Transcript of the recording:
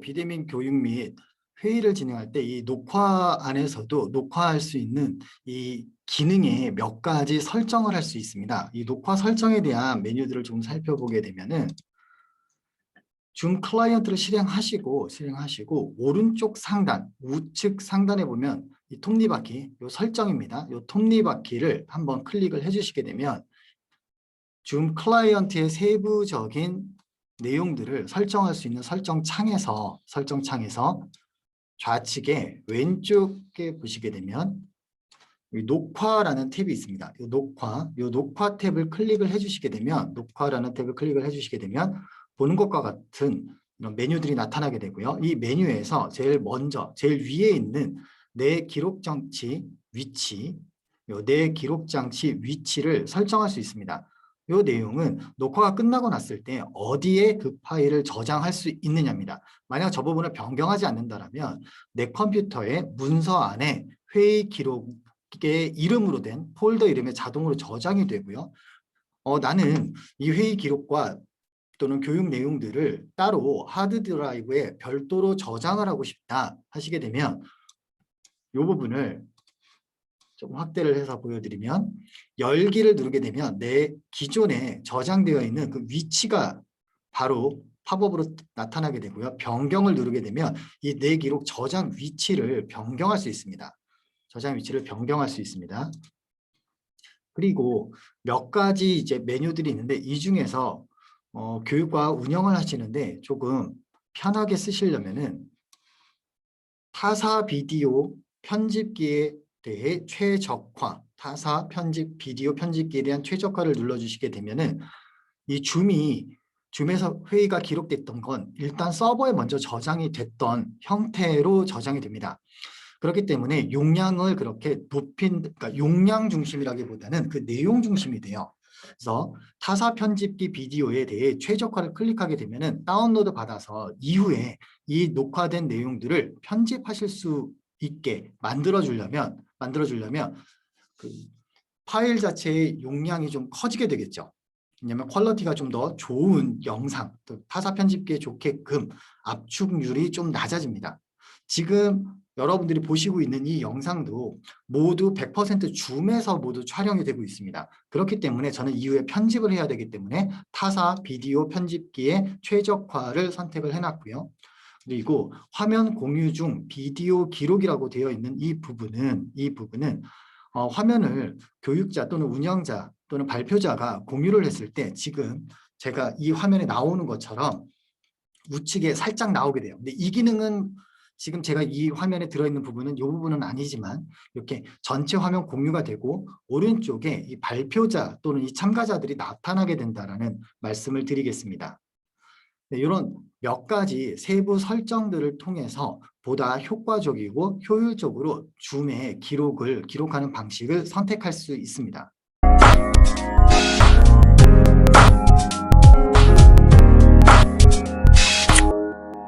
비대면 교육 및 회의를 진행할 때 이 녹화 안에서도 녹화할 수 있는 이 기능에 몇 가지 설정을 할 수 있습니다. 이 녹화 설정에 대한 메뉴들을 좀 살펴보게 되면은 줌 클라이언트를 실행하시고 실행하시고 오른쪽 상단 우측 상단에 보면 이 톱니바퀴 요 설정입니다. 요 톱니바퀴를 한번 클릭을 해주시게 되면 줌 클라이언트의 세부적인 내용들을 설정할 수 있는 설정 창에서 설정 창에서 좌측에 왼쪽에 보시게 되면 이 녹화라는 탭이 있습니다. 이 녹화, 이 녹화 탭을 클릭을 해주시게 되면 녹화라는 탭을 클릭을 해주시게 되면 보는 것과 같은 이런 메뉴들이 나타나게 되고요. 이 메뉴에서 제일 먼저 제일 위에 있는 내 기록 장치 위치, 요내 기록 장치 위치를 설정할 수 있습니다. 이 내용은 녹화가 끝나고 났을 때 어디에 그 파일을 저장할 수 있느냐입니다. 만약 저 부분을 변경하지 않는다면 내 컴퓨터의 문서 안에 회의 기록의 이름으로 된 폴더 이름에 자동으로 저장이 되고요. 어, 나는 이 회의 기록과 또는 교육 내용들을 따로 하드 드라이브에 별도로 저장을 하고 싶다 하시게 되면 이 부분을 좀 확대를 해서 보여드리면 열기를 누르게 되면 내 기존에 저장되어 있는 그 위치가 바로 팝업으로 나타나게 되고요. 변경을 누르게 되면 이 내 기록 저장 위치를 변경할 수 있습니다. 저장 위치를 변경할 수 있습니다. 그리고 몇 가지 이제 메뉴들이 있는데 이 중에서 어, 교육과 운영을 하시는데 조금 편하게 쓰시려면은 타사 비디오 편집기에 대해 최적화, 타사 편집 비디오 편집기에 대한 최적화를 눌러주시게 되면은 이 줌이 줌에서 회의가 기록됐던 건 일단 서버에 먼저 저장이 됐던 형태로 저장이 됩니다. 그렇기 때문에 용량을 그렇게 높인, 그러니까 용량 중심이라기보다는 그 내용 중심이 돼요. 그래서 타사 편집기 비디오에 대해 최적화를 클릭하게 되면 은 다운로드 받아서 이후에 이 녹화된 내용들을 편집하실 수 있게 만들어 주려면 만들어 주려면 그 파일 자체의 용량이 좀 커지게 되겠죠. 왜냐하면 퀄리티가 좀 더 좋은 영상, 또 타사 편집기에 좋게끔 압축률이 좀 낮아집니다. 지금 여러분들이 보시고 있는 이 영상도 모두 100% 줌에서 모두 촬영이 되고 있습니다. 그렇기 때문에 저는 이후에 편집을 해야 되기 때문에 타사 비디오 편집기의 최적화를 선택을 해놨고요. 그리고 화면 공유 중 비디오 기록이라고 되어 있는 이 부분은 이 부분은 어, 화면을 교육자 또는 운영자 또는 발표자가 공유를 했을 때 지금 제가 이 화면에 나오는 것처럼 우측에 살짝 나오게 돼요. 근데 이 기능은 지금 제가 이 화면에 들어있는 부분은 이 부분은 아니지만 이렇게 전체 화면 공유가 되고 오른쪽에 이 발표자 또는 이 참가자들이 나타나게 된다라는 말씀을 드리겠습니다. 네, 이런 몇 가지 세부 설정들을 통해서 보다 효과적이고 효율적으로 줌의 기록을 기록하는 방식을 선택할 수 있습니다.